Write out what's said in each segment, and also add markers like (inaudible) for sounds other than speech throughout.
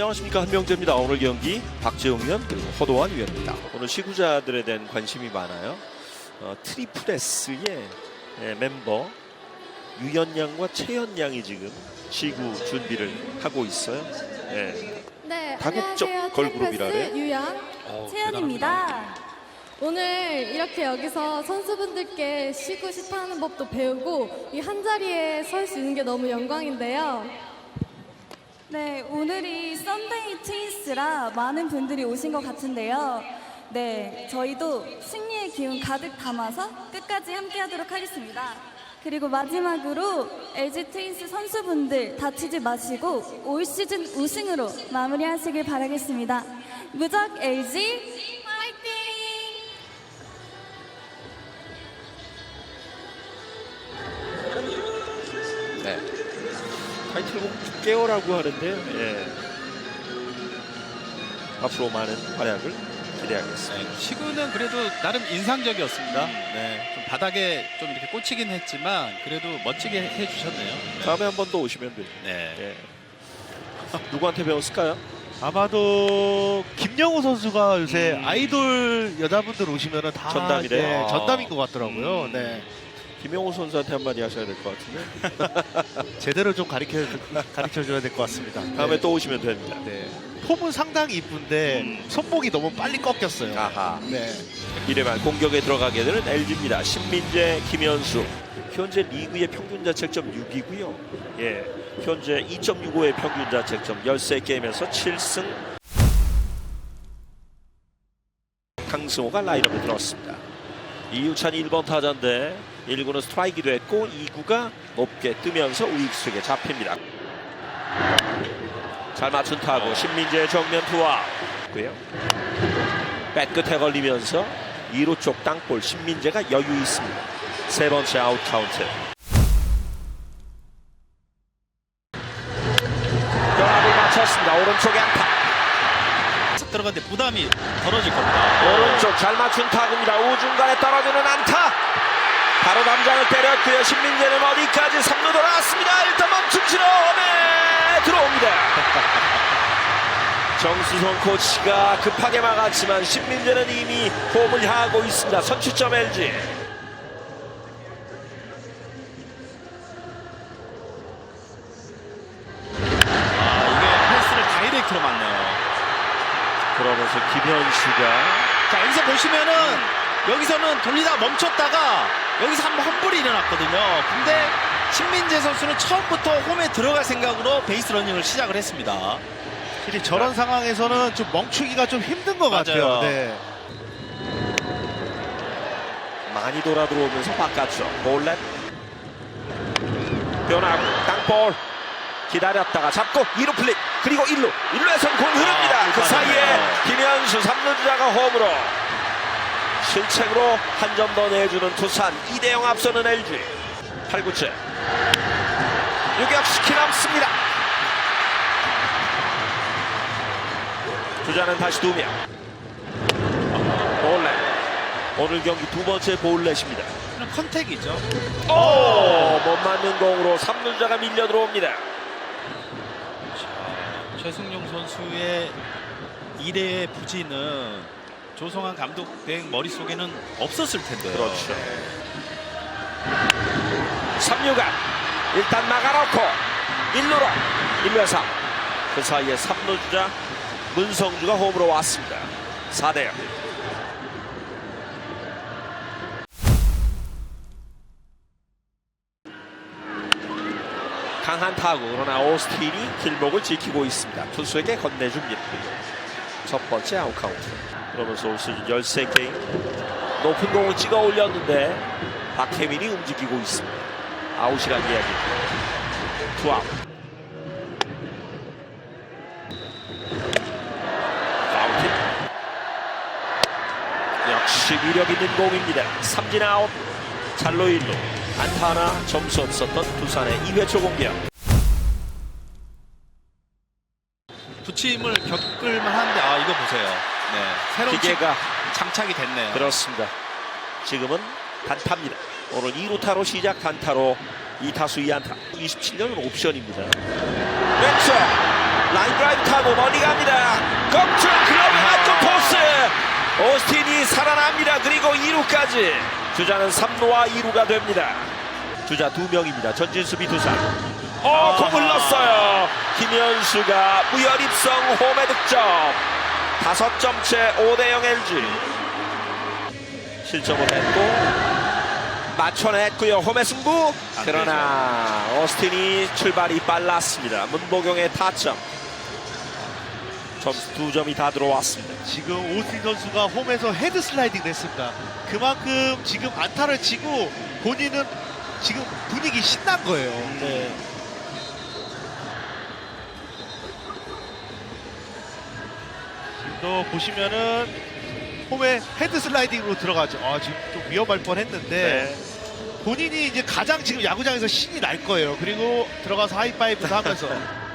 안녕하십니까 한명재입니다. 오늘 경기 박재웅 위원 그리고 허도환 위원입니다. 오늘 시구자들에 대한 관심이 많아요. 어, 트리플 S의 예, 멤버 유연양과 채연양이 지금 시구 준비를 하고 있어요. 예. 네, 다국적 안녕하세요. 걸그룹이라 트랙패스 그래? 유연 어, 채연입니다. 오늘 이렇게 여기서 선수분들께 시구 시타하는 법도 배우고 이 한 자리에 설 수 있는 게 너무 영광인데요. 네, 오늘이 썬데이 트윈스라 많은 분들이 오신 것 같은데요. 네, 저희도 승리의 기운 가득 담아서 끝까지 함께 하도록 하겠습니다. 그리고 마지막으로 LG 트윈스 선수분들 다치지 마시고 올 시즌 우승으로 마무리하시길 바라겠습니다. 무적 LG 화이팅! 네. 타이틀곡 6개월라고 하는데요. 예. 앞으로 많은 활약을 기대하겠습니다. 네, 시구는 그래도 나름 인상적이었습니다. 네, 좀 바닥에 좀 이렇게 꽂히긴 했지만 그래도 멋지게 해주셨네요. 다음에 한 번 더 오시면 돼요. 네. 예. 누구한테 배웠을까요? 아마도 김영우 선수가 요새 음. 아이돌 여자분들 오시면은 다 전담이래요? 네, 아. 전담인 것 같더라고요. 음. 네, 김영호 선수한테 한마디 하셔야 될 것 같은데 (laughs) 제대로 좀 가르쳐 가르쳐 줘야 될 것 같습니다. 다음에 네. 또 오시면 됩니다. 네. 폼은 상당히 이쁜데 음. 손목이 너무 빨리 꺾였어요. 아하. 네. 이래만 공격에 들어가게 되는 LG입니다. 신민재, 김현수. 현재 리그의 평균 자책점 6이고요. 예. 현재 2.65의 평균 자책점 13게임에서 7승. 강승호가 라인업에 들어왔습니다. 이유찬 1번 타자인데 1구는 스트라이크도 됐고 2구가 높게 뜨면서 우익수에게 잡힙니다. 잘 맞춘 타구 신민재의 정면 투와 고요 백끝에 걸리면서 2루 쪽 땅볼 신민재가 여유 있습니다. 세 번째 아웃 카운트. 부담이 덜어질 겁니다. 오른쪽 잘 맞춘 타구입니다. 우중간에 떨어지는 안타. 바로 담장을 때렸고요. 신민재는 어디까지 3루 돌아왔습니다. 일단 멈춤 치러 홈에 들어옵니다. (laughs) 정수성 코치가 급하게 막았지만 신민재는 이미 홈을 향하고 있습니다. 선취점 LG. 보시면은 여기서는 돌리다가 멈췄다가 여기서 한번 헛불이 일어났거든요. 근데 신민재 선수는 처음부터 홈에 들어갈 생각으로 베이스 러닝을 시작을 했습니다. 확실히 저런 상황에서는 좀 멈추기가 좀 힘든 것 맞아요. 같아요. 네. 많이 돌아 들어오면서 바깥쪽 볼넷 변화구 땅볼 기다렸다가 잡고 2루 플릭 그리고 1루 1루에선 공 흐릅니다 아, 그 사이에. 김현수 3루 주자가 홈으로 실책으로 한 점 더 내주는 두산. 2대0 앞서는 LG. 8구째 유격시키 남습니다. 주자는 다시 두명. 볼넷. 오늘 경기 두 번째 볼넷입니다. 그냥 컨택이죠. 오! 못 맞는 공으로 3루자가 밀려 들어옵니다. 최승용 선수의 이래의 부진은 조성환 감독 대행 머릿속에는 없었을 텐데요. 그렇죠. 3루가 일단 막아놓고 1루로 1루에서 그 사이에 3루 주자 문성주가 홈으로 왔습니다. 4대 0. 강한 타구 그러나 오스틴이 길목을 지키고 있습니다. 투수에게 건네줍니다. 첫 번째 아웃 카운트. 그러면서 올 시즌 13게임 높은 공을 찍어 올렸는데 박혜민이 움직이고 있습니다. 아웃이란 이야기입니다. 투아웃. 파울킥. 역시 위력 있는 공입니다. 삼진 아웃. 잘로 1루. 안타 하나 점수 없었던 두산의 2회 초 공격. 부침을 겪을 만 한데 아 이거 보세요. 네, 새로운 기계가 치- 장착이 됐네요. 그렇습니다. 지금은 단타입니다. 오늘 2루타로 시작 단타로 2타수 2안타. 27년은 옵션입니다. 왼쪽 라인 드라이브 타고 멀리 갑니다. kom출 글러브 맞고 포스. 오스틴이 살아납니다. 그리고 2루까지. 주자는 3루와 2루가 됩니다. 주자 두 명입니다. 전진 수비 두산. 어, 공 흘렀어요. 김현수가 무혈입성 홈에 득점. 다섯 점째 5대0 LG. 실점을 했고 맞춰냈고요. 홈의 승부. 그러나 오스틴이 출발이 빨랐습니다. 문보경의 타점. 점수 두 점이 다 들어왔습니다. 지금 오스틴 선수가 홈에서 헤드 슬라이딩을 했습니다. 그만큼 지금 안타를 치고 본인은 지금 분위기 신난 거예요. 네. 지금도 보시면은 홈에 헤드 슬라이딩으로 들어가죠. 아, 지금 좀 위험할 뻔 했는데 네. 본인이 이제 가장 지금 야구장에서 신이 날 거예요. 그리고 들어가서 하이파이브도 하면서 (laughs)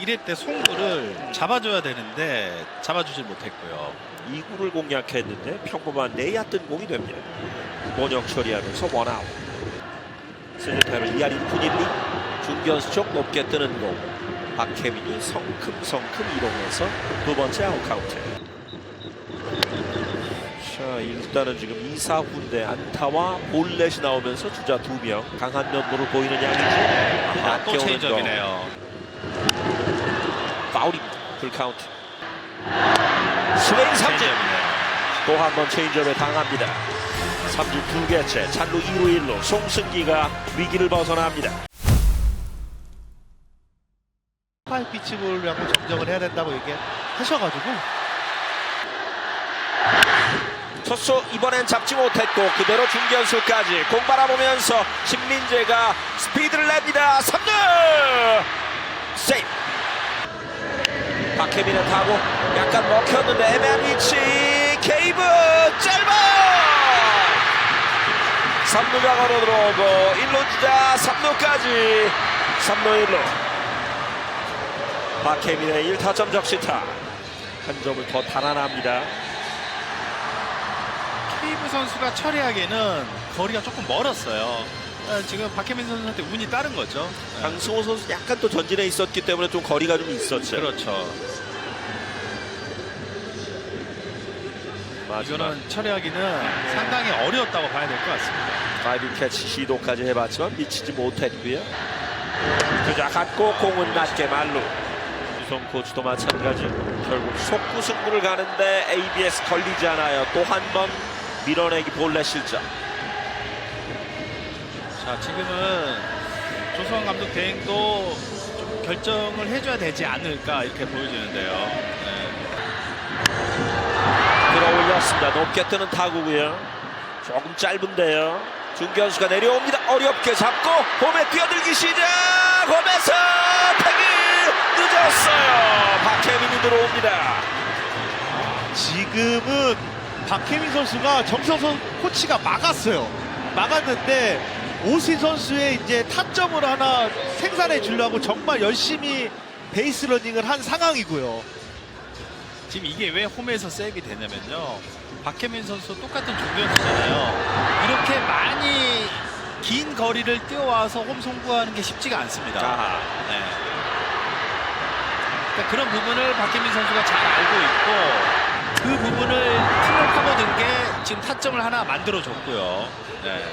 이회때 송구를 잡아줘야 되는데 잡아주질 못했고요. 2구를 공략했는데 평범한 내야 뜬 공이 됩니다. 원형 처리하면서 원아웃. 2할 1푼 1리 중견수 쪽 높게 뜨는 공. 박혜민이 성큼성큼 이동해서 두 번째 아웃 카운트. 자 일단은 지금 2사 후인데 안타와 볼넷이 나오면서 주자 두 명 강한 면모를 보이는 양이지. 아, 또 낚여오는 거. 체인지업이네요. 파울입니다. 풀 카운트. 스웨인 삼진. 또 한 번 체인지업에 당합니다. 삼진 두 개째, 찬루 2루 1루, 송승기가 위기를 벗어납니다. 피치볼을 한번 정정을 해야 된다고 얘기하셔가지고. 투수 이번엔 잡지 못했고 그대로 중견수까지 공 바라보면서 신민재가 스피드를 냅니다. 3루 세이프. 박혜민은 타고 약간 먹혔는데 애매한 위치. 케이브! 짧아! 3루가 걸어 들어오고 1루 주자 3루까지. 3루 1루 박혜민의 1타점 적시타 한 점을 더 달아납니다. 케이브 선수가 처리하기에는 거리가 조금 멀었어요. 아, 지금 박혜민 선수한테 운이 따른 거죠. 네. 강승호 선수 약간 또 전진해 있었기 때문에 좀 거리가 좀 있었죠. 그렇죠. 마지막 이거는 처리하기는 상당히 어려웠다고 봐야 될 것 같습니다. 파이브 캐치 시도까지 해봤지만 미치지 못했고요. 주자 갖고 공은 낮게 말로. 유성 코치도 마찬가지. 결국 속구 승부를 가는데 ABS 걸리지 않아요. 또 한 번 밀어내기 볼넷 실점. 자, 지금은 조성환 감독 대행도 좀 결정을 해줘야 되지 않을까 이렇게 보여지는데요. 네. 들어올렸습니다. 높게 뜨는 타구고요. 조금 짧은데요. 중견수가 내려옵니다. 어렵게 잡고 홈에 뛰어들기 시작. 홈에서 태기 늦었어요. 박혜민이 들어옵니다. 지금은 박혜민 선수가 정서선 코치가 막았어요. 막았는데 오신 선수의 이제 타점을 하나 생산해 주려고 정말 열심히 베이스 러닝을 한 상황이고요. 지금 이게 왜 홈에서 세이브 되냐면요. 박혜민 선수 똑같은 중견수잖아요. 이렇게 많이 긴 거리를 뛰어와서 홈 송구하는 게 쉽지가 않습니다. 네. 그러니까 그런 부분을 박혜민 선수가 잘 알고 있고 그 부분을 팀을 파고든 게 지금 타점을 하나 만들어줬고요. 네.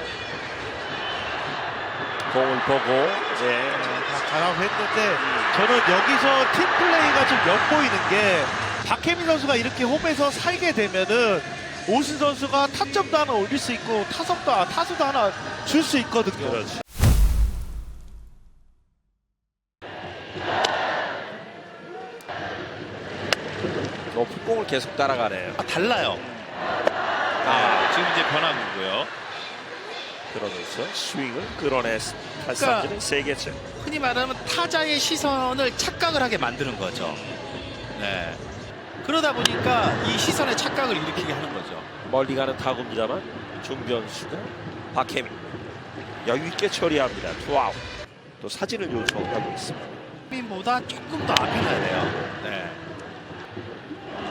공을 보고 네. 다 가라고 했는데 저는 여기서 팀 플레이가 좀 엿보이는 게 박혜민 선수가 이렇게 홈에서 살게 되면은 오신 선수가 타점도 하나 올릴 수 있고 타석도 아, 타수도 하나 줄 수 있거든요. 그렇죠. 계속 따라가네요. 아, 달라요. 아, 지금 이제 변화구고요. 그러면서 스윙을 끌어냈습니다. 그러니까 세 개째. 흔히 말하면 타자의 시선을 착각을 하게 만드는 거죠. 네. 그러다 보니까 이 시선의 착각을 일으키게 하는 거죠. 멀리 가는 타구입니다만 중견수가 박혜민 여유 있게 처리합니다. 투아웃. 또 사진을 요청하고 있습니다. 민보다 조금 더 앞에 가야 돼요. 네.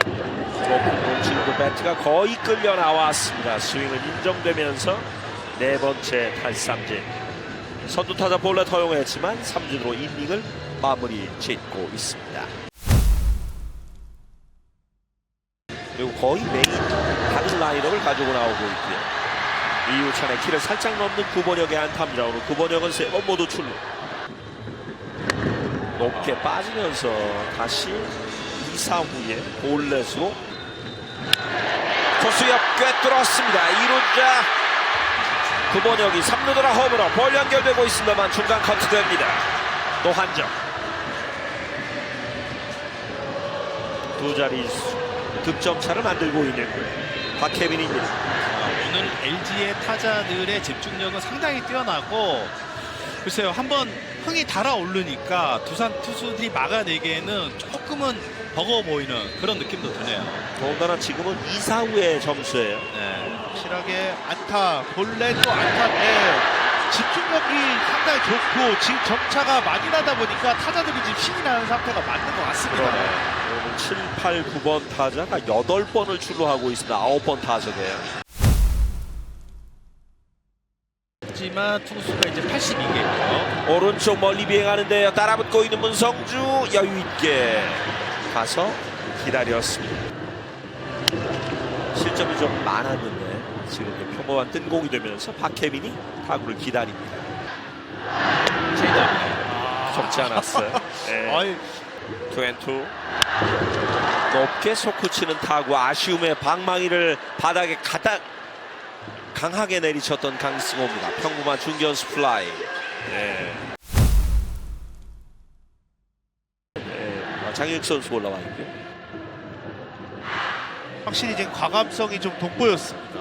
높은 공 치고 배트가 거의 끌려 나왔습니다. 스윙은 인정되면서 네 번째 탈삼진. 선두 타자 볼넷 허용했지만 삼진으로 이닝을 마무리 짓고 있습니다. 그리고 거의 매일 다른 라인업을 가지고 나오고 있고요. 이우찬의 키를 살짝 넘는 구번역의 안타입니다. 오늘 구번역은 세 번 모두 출루. 높게 빠지면서 다시 2사 후에 볼넷으로 토수 옆 꿰뚫었습니다. 2루자 구번역이 3루 돌아 홈으로 볼 연결되고 있습니다만 중간 커트됩니다. 또 한 점. 두 자리 득점 차를 만들고 있는 박혜민입니다. 아, 오늘 LG의 타자들의 집중력은 상당히 뛰어나고 글쎄요 한번 흥이 달아오르니까 두산 투수들이 막아내기에는 조금은 버거워 보이는 그런 느낌도 드네요. 더군다나 지금은 2사 후의 점수예요. 네. 확실하게 안타, 본래 또 안타인데 집중력이 상당히 좋고 지금 점차가 많이 나다 보니까 타자들이 지금 신이 나는 상태가 맞는 것 같습니다. 오늘 7, 8, 9번 타자가 8번을 출루하고 있습니다. 9번 타석이에 요. 하지만 투수가 이제 82개고요. 오른쪽 멀리 비행하는데요. 따라붙고 있는 문성주 여유 있게 가서 기다렸습니다. 실점이 좀 많았는데 지금 좀 평범한 뜬공이 되면서 박혜민이 타구를 기다립니다. 적지 (laughs) 않았어요. 네. 아이, 투앤투 높게 솟구치는 타구 아쉬움의 방망이를 바닥에 가닥 강하게 내리쳤던 강승호입니다. 평범한 중견수 플라이. 네. 네, 아, 장혁 선수 올라와 있고요. 확실히 지금 과감성이 좀 돋보였습니다.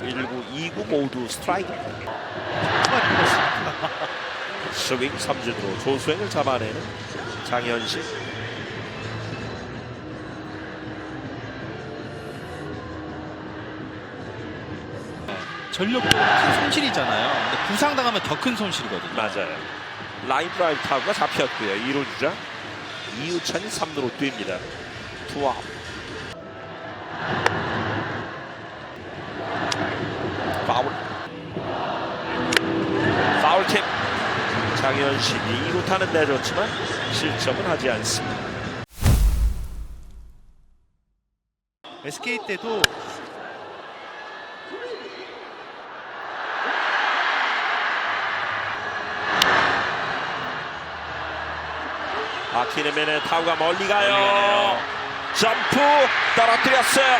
1구, 2구 모두 스트라이크. (laughs) 스윙 삼진으로 조수행을 잡아내는 장현식. 전력도 큰 손실이잖아요. 근데 부상당하면 더 큰 손실이거든요. 맞아요. 라인 드라이브 타구가 잡혔고요. 2루 주자 이우찬이 3루로 뜁니다. 투아웃. 파울. 파울팀. 장현식이 2루 타는 내줬지만 실점은 하지 않습니다. SK 때도 아키네멘의 타구가 멀리 가요. 점프 떨어뜨렸어요.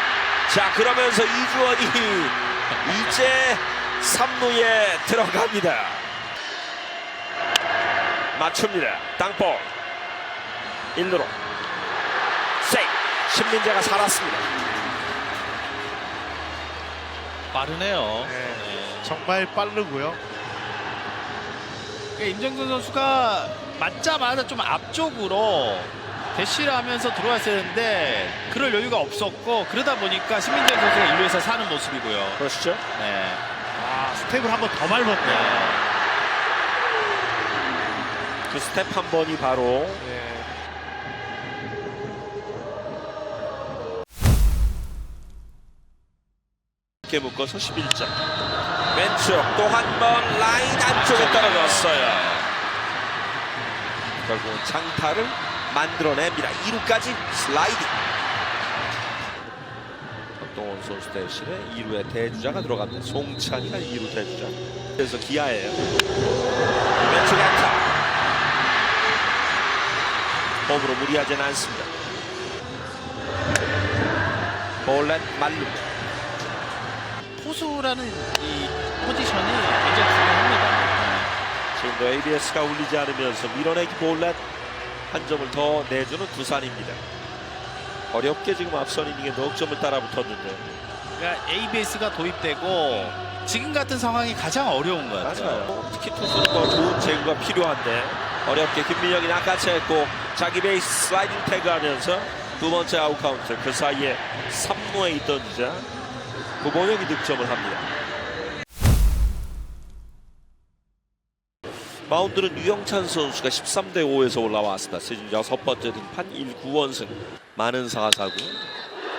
자 그러면서 이주원이 (laughs) 이제 3루에 들어갑니다. 맞춥니다. 땅볼 1루로 세이 신민재가 살았습니다. 빠르네요. 네. 네. 정말 빠르고요. 그러니까 임정근 선수가 맞자마자 좀 앞쪽으로 대시를 하면서 들어왔어야 했는데 그럴 여유가 없었고 그러다 보니까 신민재 선수가 1루에서 사는 모습이고요. 그러시죠? 네. 아, 스텝을 한 번 더 밟았네요. 네. 그 스텝 한 번이 바로 네. 이렇게 묶어서 11점. 왼쪽 또 한 번 라인 안쪽에 떨어졌어요. 결국은 장타를 만들어냅니다. 2루까지 슬라이딩. 박동원 선수 대신에 2루에 대주자가 들어갑니다. 송찬이가 2루 대주자. 그래서 기아예요. 왼쪽 안타. 홈으로 무리하진 않습니다. 볼넷 말루. 포수라는 이 포지션이. 지금도 ABS가 울리지 않으면서 밀어내기 볼넷 한 점을 더 내주는 두산입니다. 어렵게 지금 앞선 이닝에 넉 점을 따라 붙었는데 그러니까 ABS가 도입되고 지금 같은 상황이 가장 어려운 것 같아요. 맞아요. 특히 투수는 더 좋은 제구가 필요한데 어렵게 김민혁이 낚아챘고 자기 베이스 슬라이딩 태그하면서 두 번째 아웃 카운트 그 사이에 3루에 있던 주자 구본혁이 득점을 합니다. 마운드는 유영찬 선수가 13대 5에서 올라왔습니다. 시즌 여섯 번째 등판 1구원승 많은 사사구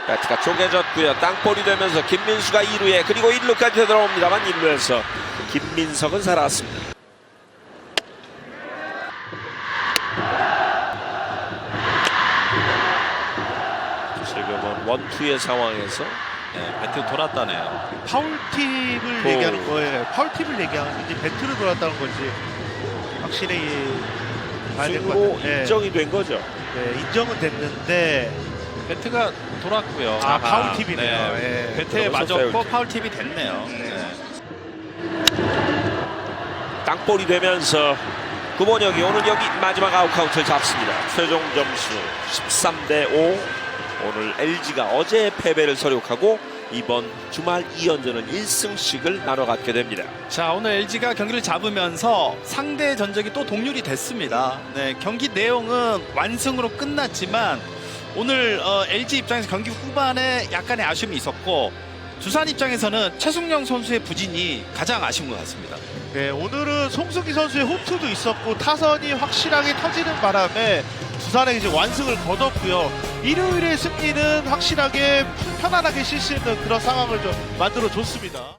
배트가 쪼개졌고요. 땅볼이 되면서 김민수가 2루에 그리고 1루까지 들어옵니다만 1루에서 김민석은 살아왔습니다. 지금은 원투의 상황에서 네, 배트 돌았다네요. 파울팁을 오. 얘기하는 거예요. 파울팁을 얘기하는 건지 배트를 돌았다는 건지 확실히 봐야 될것 승으로 같아요. 네. 인정이 된 거죠. 네, 인정은 됐는데 배트가 돌았고요. 아, 아하. 파울 팁이네요. 네. 예. 배트에 맞았고 파울팁. 파울 팁이 됐네요. 네. 땅볼이 되면서 구본혁이 오늘 여기 마지막 아웃카운트를 잡습니다. 최종 점수 13 대 5. 오늘 LG가 어제 패배를 서력하고 이번 주말 2연전은 1승씩을 나눠 갖게 됩니다. 자 오늘 LG가 경기를 잡으면서 상대 전적이 또 동률이 됐습니다. 네, 경기 내용은 완승으로 끝났지만 오늘 어, LG 입장에서 경기 후반에 약간의 아쉬움이 있었고 두산 입장에서는 최승영 선수의 부진이 가장 아쉬운 것 같습니다. 네, 오늘은 송승기 선수의 홈투도 있었고 타선이 확실하게 터지는 바람에 두산에 이제 완승을 거뒀고요. 일요일의 승리는 확실하게 편안하게 쉴 수 있는 그런 상황을 좀 만들어 줬습니다.